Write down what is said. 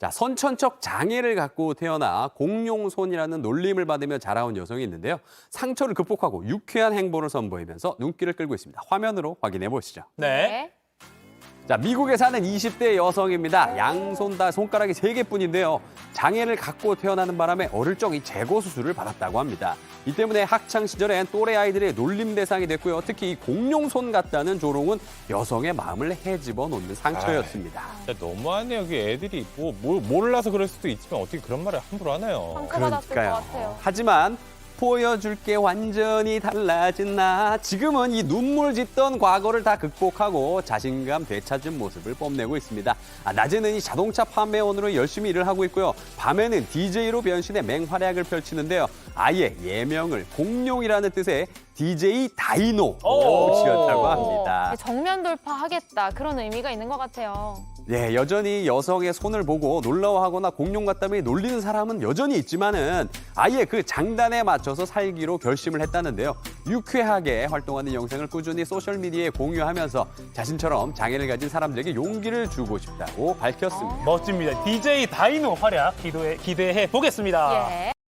자, 선천적 장애를 갖고 태어나 공룡손이라는 놀림을 받으며 자라온 여성이 있는데요. 상처를 극복하고 유쾌한 행보를 선보이면서 눈길을 끌고 있습니다. 화면으로 확인해 보시죠. 네. 자, 미국에 사는 20대 여성입니다. 양손 다 손가락이 세개뿐인데요 장애를 갖고 태어나는 바람에 어릴 적 이 제거 수술을 받았다고 합니다. 이 때문에 학창 시절엔 또래 아이들의 놀림 대상이 됐고요. 특히 이 공룡손 같다는 조롱은 여성의 마음을 헤집어 놓는 상처였습니다. 진짜 너무하네요. 여기 애들이 뭐, 뭘 몰라서 그럴 수도 있지만 어떻게 그런 말을 함부로 하나요? 상처받았을 것 같아요. 하지만 보여줄게 완전히 달라진 나. 지금은 이 눈물 짓던 과거를 다 극복하고 자신감 되찾은 모습을 뽐내고 있습니다. 아, 낮에는 이 자동차 판매원으로 열심히 일을 하고 있고요. 밤에는 DJ로 변신해 맹활약을 펼치는데요. 아예 예명을 공룡이라는 뜻의 DJ 다이노로 오. 지었다고 합니다. 정면 돌파하겠다 그런 의미가 있는 것 같아요. 예, 여전히 여성의 손을 보고 놀라워하거나 공룡 같다며 놀리는 사람은 여전히 있지만은 아예 그 장단에 맞춰서 살기로 결심을 했다는데요. 유쾌하게 활동하는 영상을 꾸준히 소셜미디어에 공유하면서 자신처럼 장애를 가진 사람들에게 용기를 주고 싶다고 밝혔습니다. 멋집니다. DJ 다이노 활약 기도해, 기대해 보겠습니다. 예.